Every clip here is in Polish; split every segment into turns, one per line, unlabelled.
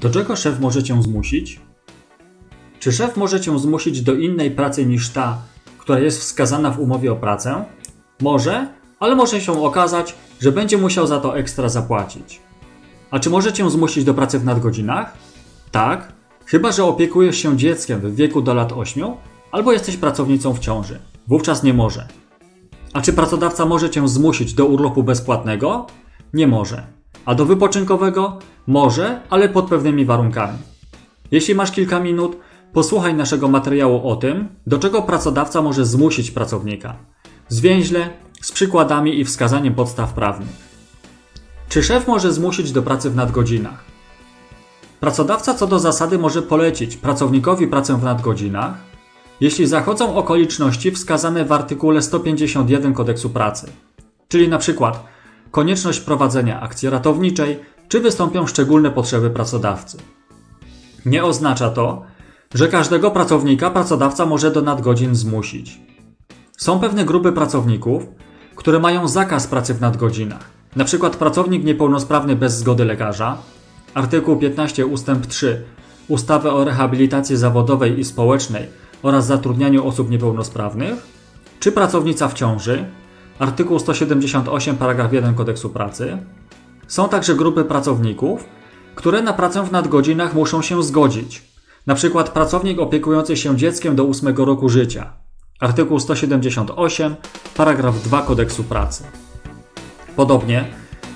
Do czego szef może cię zmusić? Czy szef może cię zmusić do innej pracy niż ta, która jest wskazana w umowie o pracę? Może, ale może się okazać, że będzie musiał za to ekstra zapłacić. A czy może cię zmusić do pracy w nadgodzinach? Tak, chyba że opiekujesz się dzieckiem w wieku do lat 8 albo jesteś pracownicą w ciąży. Wówczas nie może. A czy pracodawca może cię zmusić do urlopu bezpłatnego? Nie może. A do wypoczynkowego? Może, ale pod pewnymi warunkami. Jeśli masz kilka minut, posłuchaj naszego materiału o tym, do czego pracodawca może zmusić pracownika. Zwięźle, z przykładami i wskazaniem podstaw prawnych. Czy szef może zmusić do pracy w nadgodzinach? Pracodawca co do zasady może polecić pracownikowi pracę w nadgodzinach, jeśli zachodzą okoliczności wskazane w artykule 151 kodeksu pracy, czyli na przykład konieczność prowadzenia akcji ratowniczej, czy wystąpią szczególne potrzeby pracodawcy. Nie oznacza to, że każdego pracownika pracodawca może do nadgodzin zmusić. Są pewne grupy pracowników, które mają zakaz pracy w nadgodzinach, na przykład pracownik niepełnosprawny bez zgody lekarza, artykuł 15 ustęp 3 ustawy o rehabilitacji zawodowej i społecznej oraz zatrudnianiu osób niepełnosprawnych, czy pracownica w ciąży, artykuł 178 paragraf 1 kodeksu pracy. Są także grupy pracowników, które na pracę w nadgodzinach muszą się zgodzić, na przykład pracownik opiekujący się dzieckiem do 8 roku życia, artykuł 178 paragraf 2 kodeksu pracy. Podobnie,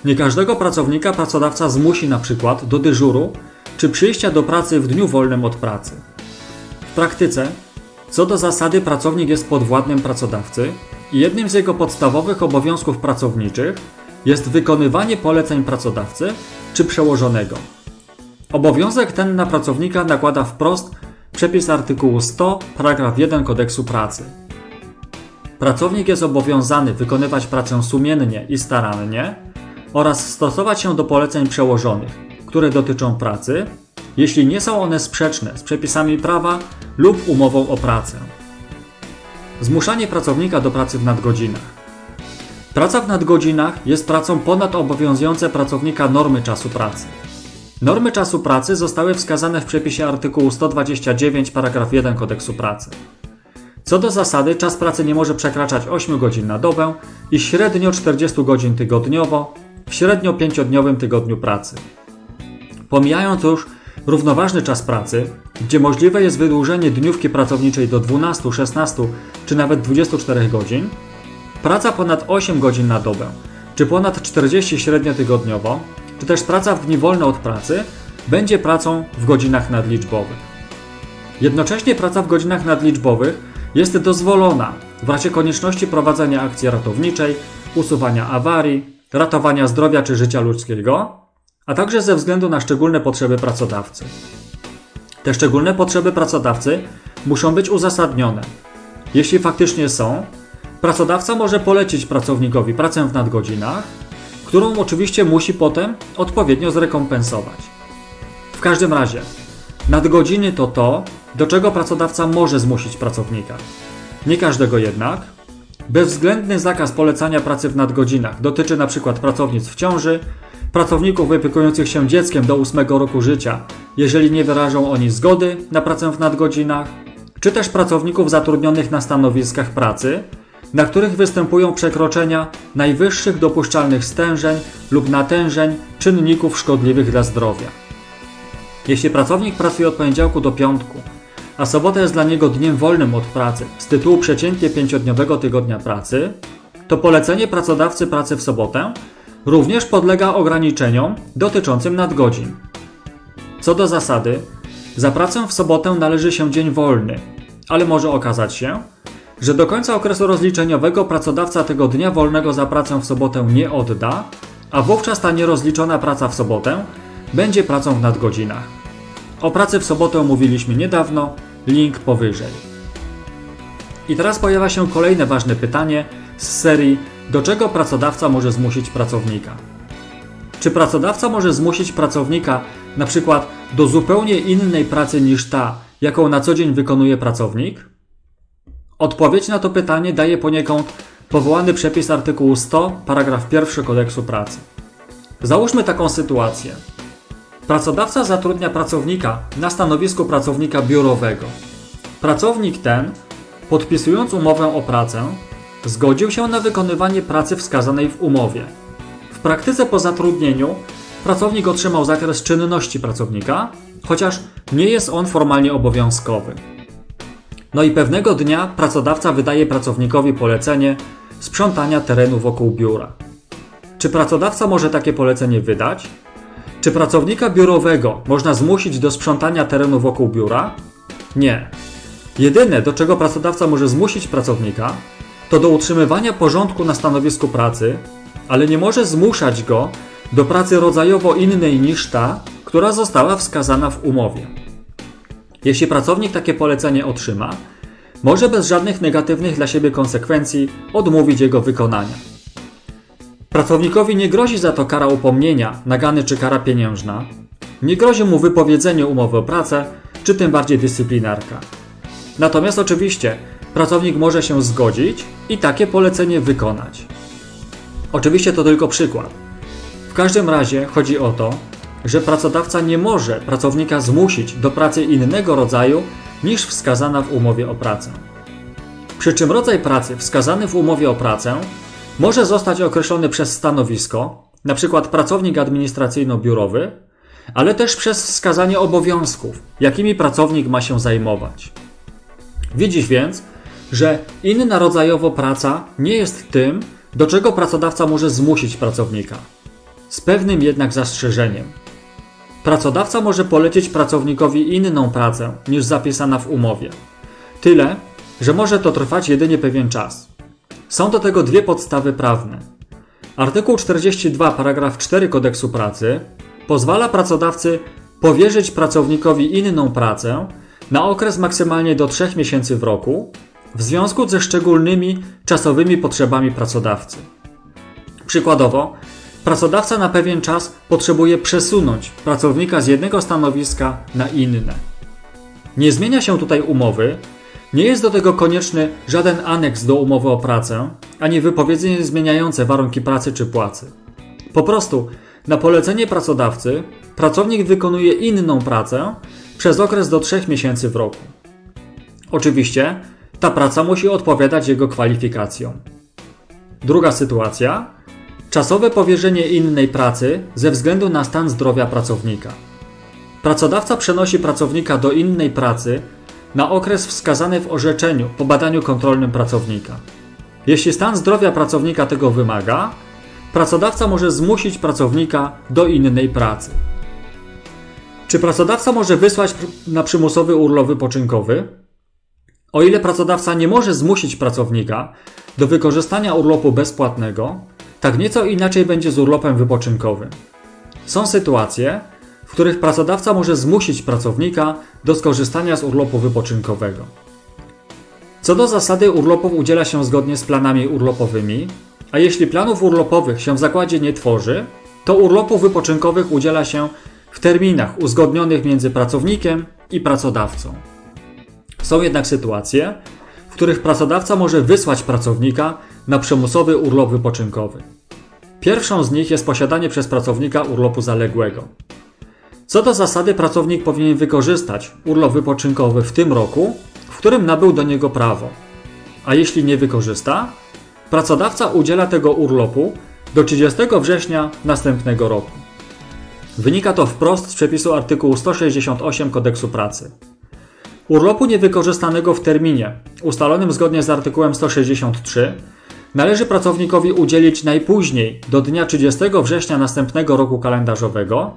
nie każdego pracownika pracodawca zmusi na przykład do dyżuru czy przyjścia do pracy w dniu wolnym od pracy. W praktyce, co do zasady, pracownik jest podwładnym pracodawcy jednym z jego podstawowych obowiązków pracowniczych jest wykonywanie poleceń pracodawcy czy przełożonego. Obowiązek ten na pracownika nakłada wprost przepis artykułu 100, paragraf 1 kodeksu pracy. Pracownik jest obowiązany wykonywać pracę sumiennie i starannie oraz stosować się do poleceń przełożonych, które dotyczą pracy, jeśli nie są one sprzeczne z przepisami prawa lub umową o pracę. Zmuszanie pracownika do pracy w nadgodzinach. Praca w nadgodzinach jest pracą ponad obowiązujące pracownika normy czasu pracy. Normy czasu pracy zostały wskazane w przepisie artykułu 129 paragraf 1 kodeksu pracy. Co do zasady, czas pracy nie może przekraczać 8 godzin na dobę i średnio 40 godzin tygodniowo w średnio 5-dniowym tygodniu pracy. Pomijając już równoważny czas pracy, gdzie możliwe jest wydłużenie dniówki pracowniczej do 12, 16 czy nawet 24 godzin, praca ponad 8 godzin na dobę, czy ponad 40 średnio tygodniowo, czy też praca w dni wolne od pracy, będzie pracą w godzinach nadliczbowych. Jednocześnie praca w godzinach nadliczbowych jest dozwolona w razie konieczności prowadzenia akcji ratowniczej, usuwania awarii, ratowania zdrowia czy życia ludzkiego, a także ze względu na szczególne potrzeby pracodawcy. Te szczególne potrzeby pracodawcy muszą być uzasadnione. Jeśli faktycznie są, pracodawca może polecić pracownikowi pracę w nadgodzinach, którą oczywiście musi potem odpowiednio zrekompensować. W każdym razie, nadgodziny to to, do czego pracodawca może zmusić pracownika. Nie każdego jednak. Bezwzględny zakaz polecania pracy w nadgodzinach dotyczy np. pracownic w ciąży, pracowników opiekujących się dzieckiem do 8 roku życia, jeżeli nie wyrażą oni zgody na pracę w nadgodzinach, czy też pracowników zatrudnionych na stanowiskach pracy, na których występują przekroczenia najwyższych dopuszczalnych stężeń lub natężeń czynników szkodliwych dla zdrowia. Jeśli pracownik pracuje od poniedziałku do piątku, a sobota jest dla niego dniem wolnym od pracy z tytułu przeciętnie pięciodniowego tygodnia pracy, to polecenie pracodawcy pracy w sobotę również podlega ograniczeniom dotyczącym nadgodzin. Co do zasady, za pracę w sobotę należy się dzień wolny, ale może okazać się, że do końca okresu rozliczeniowego pracodawca tego dnia wolnego za pracę w sobotę nie odda, a wówczas ta nierozliczona praca w sobotę będzie pracą w nadgodzinach. O pracy w sobotę mówiliśmy niedawno, link powyżej. I teraz pojawia się kolejne ważne pytanie z serii do czego pracodawca może zmusić pracownika? Czy pracodawca może zmusić pracownika na przykład do zupełnie innej pracy niż ta, jaką na co dzień wykonuje pracownik? Odpowiedź na to pytanie daje poniekąd powołany przepis artykułu 100, paragraf 1 kodeksu pracy. Załóżmy taką sytuację. Pracodawca zatrudnia pracownika na stanowisku pracownika biurowego. Pracownik ten, podpisując umowę o pracę, zgodził się na wykonywanie pracy wskazanej w umowie. W praktyce po zatrudnieniu pracownik otrzymał zakres czynności pracownika, chociaż nie jest on formalnie obowiązkowy. No i pewnego dnia pracodawca wydaje pracownikowi polecenie sprzątania terenu wokół biura. Czy pracodawca może takie polecenie wydać? Czy pracownika biurowego można zmusić do sprzątania terenu wokół biura? Nie. Jedyne, do czego pracodawca może zmusić pracownika, to do utrzymywania porządku na stanowisku pracy, ale nie może zmuszać go do pracy rodzajowo innej niż ta, która została wskazana w umowie. Jeśli pracownik takie polecenie otrzyma, może bez żadnych negatywnych dla siebie konsekwencji odmówić jego wykonania. Pracownikowi nie grozi za to kara upomnienia, nagany czy kara pieniężna. Nie grozi mu wypowiedzenie umowy o pracę, czy tym bardziej dyscyplinarka. Natomiast oczywiście pracownik może się zgodzić i takie polecenie wykonać. Oczywiście to tylko przykład. W każdym razie chodzi o to, że pracodawca nie może pracownika zmusić do pracy innego rodzaju niż wskazana w umowie o pracę. Przy czym rodzaj pracy wskazany w umowie o pracę może zostać określony przez stanowisko, np. pracownik administracyjno-biurowy, ale też przez wskazanie obowiązków, jakimi pracownik ma się zajmować. Widzisz więc, że inna rodzajowo praca nie jest tym, do czego pracodawca może zmusić pracownika. Z pewnym jednak zastrzeżeniem. Pracodawca może polecić pracownikowi inną pracę niż zapisana w umowie. Tyle, że może to trwać jedynie pewien czas. Są do tego dwie podstawy prawne. Artykuł 42 paragraf 4 kodeksu pracy pozwala pracodawcy powierzyć pracownikowi inną pracę na okres maksymalnie do 3 miesięcy w roku w związku ze szczególnymi czasowymi potrzebami pracodawcy. Przykładowo, pracodawca na pewien czas potrzebuje przesunąć pracownika z jednego stanowiska na inne. Nie zmienia się tutaj umowy, nie jest do tego konieczny żaden aneks do umowy o pracę, ani wypowiedzenie zmieniające warunki pracy czy płacy. Po prostu, na polecenie pracodawcy, pracownik wykonuje inną pracę przez okres do 3 miesięcy w roku. Oczywiście, ta praca musi odpowiadać jego kwalifikacjom. Druga sytuacja czasowe powierzenie innej pracy ze względu na stan zdrowia pracownika. Pracodawca przenosi pracownika do innej pracy na okres wskazany w orzeczeniu po badaniu kontrolnym pracownika. Jeśli stan zdrowia pracownika tego wymaga, pracodawca może zmusić pracownika do innej pracy. Czy pracodawca może wysłać na przymusowy urlop wypoczynkowy? O ile pracodawca nie może zmusić pracownika do wykorzystania urlopu bezpłatnego, tak nieco inaczej będzie z urlopem wypoczynkowym. Są sytuacje, w których pracodawca może zmusić pracownika do skorzystania z urlopu wypoczynkowego. Co do zasady urlopów udziela się zgodnie z planami urlopowymi, a jeśli planów urlopowych się w zakładzie nie tworzy, to urlopów wypoczynkowych udziela się w terminach uzgodnionych między pracownikiem i pracodawcą. Są jednak sytuacje, w których pracodawca może wysłać pracownika na przymusowy urlop wypoczynkowy. Pierwszą z nich jest posiadanie przez pracownika urlopu zaległego. Co do zasady, pracownik powinien wykorzystać urlop wypoczynkowy w tym roku, w którym nabył do niego prawo. A jeśli nie wykorzysta, pracodawca udziela tego urlopu do 30 września następnego roku. Wynika to wprost z przepisu artykułu 168 Kodeksu Pracy. Urlopu niewykorzystanego w terminie, ustalonym zgodnie z artykułem 163, należy pracownikowi udzielić najpóźniej do dnia 30 września następnego roku kalendarzowego.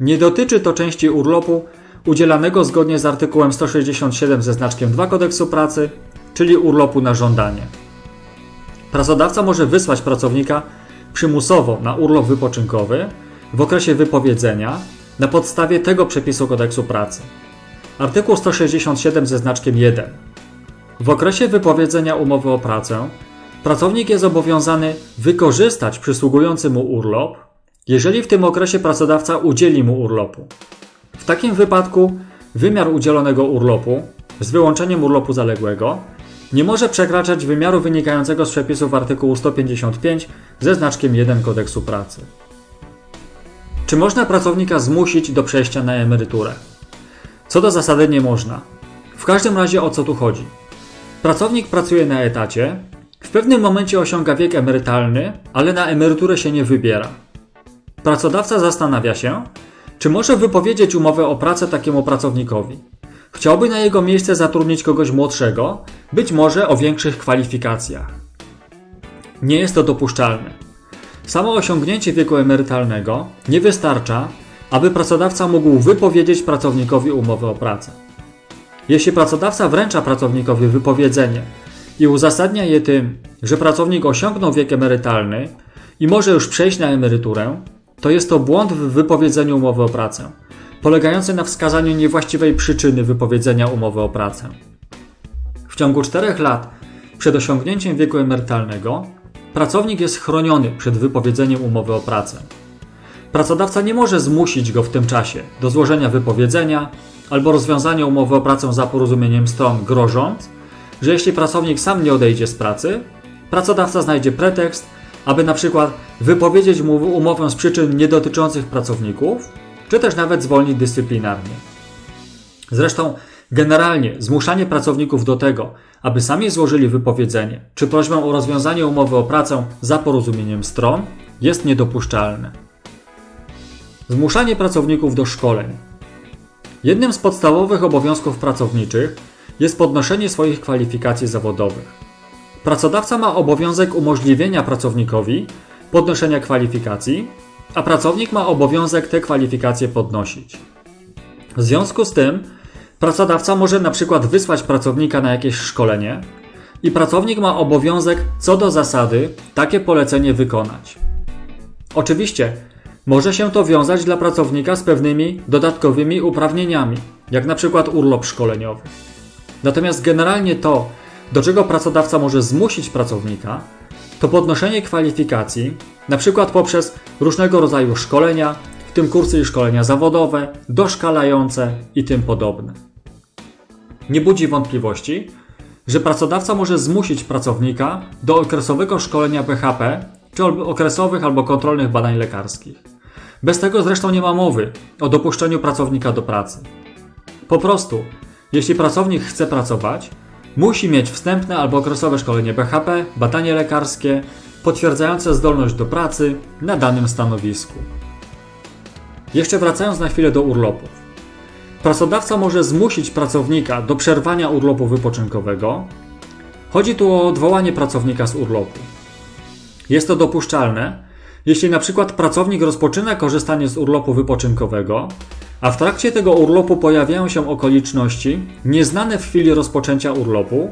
Nie dotyczy to części urlopu udzielanego zgodnie z artykułem 167 ze znaczkiem 2 Kodeksu Pracy, czyli urlopu na żądanie. Pracodawca może wysłać pracownika przymusowo na urlop wypoczynkowy w okresie wypowiedzenia na podstawie tego przepisu Kodeksu Pracy. Artykuł 167 ze znaczkiem 1. W okresie wypowiedzenia umowy o pracę pracownik jest zobowiązany wykorzystać przysługujący mu urlop, jeżeli w tym okresie pracodawca udzieli mu urlopu. W takim wypadku wymiar udzielonego urlopu, z wyłączeniem urlopu zaległego, nie może przekraczać wymiaru wynikającego z przepisów artykułu 155 ze znaczkiem 1 Kodeksu Pracy. Czy można pracownika zmusić do przejścia na emeryturę? Co do zasady nie można. W każdym razie o co tu chodzi? Pracownik pracuje na etacie, w pewnym momencie osiąga wiek emerytalny, ale na emeryturę się nie wybiera. Pracodawca zastanawia się, czy może wypowiedzieć umowę o pracę takiemu pracownikowi. Chciałby na jego miejsce zatrudnić kogoś młodszego, być może o większych kwalifikacjach. Nie jest to dopuszczalne. Samo osiągnięcie wieku emerytalnego nie wystarcza, aby pracodawca mógł wypowiedzieć pracownikowi umowę o pracę. Jeśli pracodawca wręcza pracownikowi wypowiedzenie i uzasadnia je tym, że pracownik osiągnął wiek emerytalny i może już przejść na emeryturę, to jest to błąd w wypowiedzeniu umowy o pracę, polegający na wskazaniu niewłaściwej przyczyny wypowiedzenia umowy o pracę. W ciągu 4 lat przed osiągnięciem wieku emerytalnego pracownik jest chroniony przed wypowiedzeniem umowy o pracę. Pracodawca nie może zmusić go w tym czasie do złożenia wypowiedzenia albo rozwiązania umowy o pracę za porozumieniem stron, grożąc, że jeśli pracownik sam nie odejdzie z pracy, pracodawca znajdzie pretekst, aby na przykład wypowiedzieć mu umowę z przyczyn niedotyczących pracowników, czy też nawet zwolnić dyscyplinarnie. Zresztą, generalnie zmuszanie pracowników do tego, aby sami złożyli wypowiedzenie czy prośbę o rozwiązanie umowy o pracę za porozumieniem stron, jest niedopuszczalne. Zmuszanie pracowników do szkoleń. Jednym z podstawowych obowiązków pracowniczych jest podnoszenie swoich kwalifikacji zawodowych. Pracodawca ma obowiązek umożliwienia pracownikowi podnoszenia kwalifikacji, a pracownik ma obowiązek te kwalifikacje podnosić. W związku z tym, pracodawca może na przykład wysłać pracownika na jakieś szkolenie i pracownik ma obowiązek co do zasady takie polecenie wykonać. Oczywiście, może się to wiązać dla pracownika z pewnymi dodatkowymi uprawnieniami, jak na przykład urlop szkoleniowy. Natomiast generalnie to, do czego pracodawca może zmusić pracownika, to podnoszenie kwalifikacji, na przykład poprzez różnego rodzaju szkolenia, w tym kursy i szkolenia zawodowe, doszkalające i tym podobne. Nie budzi wątpliwości, że pracodawca może zmusić pracownika do okresowego szkolenia BHP czy okresowych albo kontrolnych badań lekarskich. Bez tego zresztą nie ma mowy o dopuszczeniu pracownika do pracy. Po prostu, jeśli pracownik chce pracować, musi mieć wstępne albo okresowe szkolenie BHP, badanie lekarskie potwierdzające zdolność do pracy na danym stanowisku. Jeszcze wracając na chwilę do urlopów. Pracodawca może zmusić pracownika do przerwania urlopu wypoczynkowego. Chodzi tu o odwołanie pracownika z urlopu. Jest to dopuszczalne, jeśli na przykład pracownik rozpoczyna korzystanie z urlopu wypoczynkowego, a w trakcie tego urlopu pojawiają się okoliczności nieznane w chwili rozpoczęcia urlopu,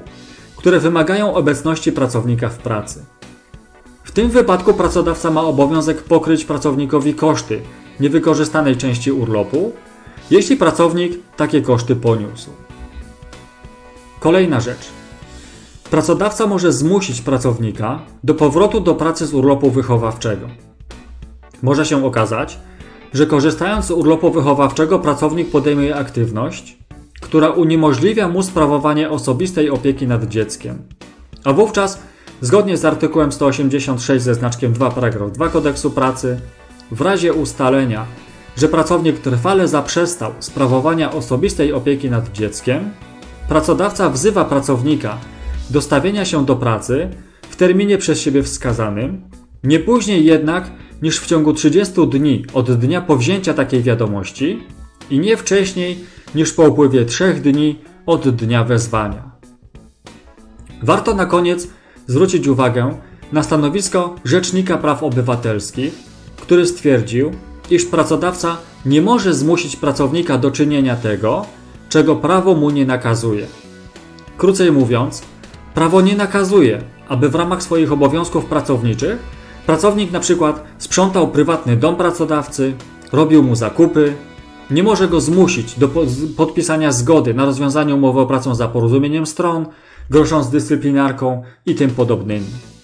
które wymagają obecności pracownika w pracy. W tym wypadku pracodawca ma obowiązek pokryć pracownikowi koszty niewykorzystanej części urlopu, jeśli pracownik takie koszty poniósł. Kolejna rzecz. Pracodawca może zmusić pracownika do powrotu do pracy z urlopu wychowawczego. Może się okazać, że korzystając z urlopu wychowawczego pracownik podejmuje aktywność, która uniemożliwia mu sprawowanie osobistej opieki nad dzieckiem. A wówczas, zgodnie z artykułem 186 ze znaczkiem 2 paragraf 2 kodeksu pracy, w razie ustalenia, że pracownik trwale zaprzestał sprawowania osobistej opieki nad dzieckiem, pracodawca wzywa pracownika do stawienia się do pracy w terminie przez siebie wskazanym, nie później jednak niż w ciągu 30 dni od dnia powzięcia takiej wiadomości i nie wcześniej niż po upływie 3 dni od dnia wezwania. Warto na koniec zwrócić uwagę na stanowisko Rzecznika Praw Obywatelskich, który stwierdził, iż pracodawca nie może zmusić pracownika do czynienia tego, czego prawo mu nie nakazuje. Krócej mówiąc, prawo nie nakazuje, aby w ramach swoich obowiązków pracowniczych pracownik na przykład sprzątał prywatny dom pracodawcy, robił mu zakupy, nie może go zmusić do podpisania zgody na rozwiązanie umowy o pracę za porozumieniem stron, grosząc dyscyplinarką i tym podobnymi.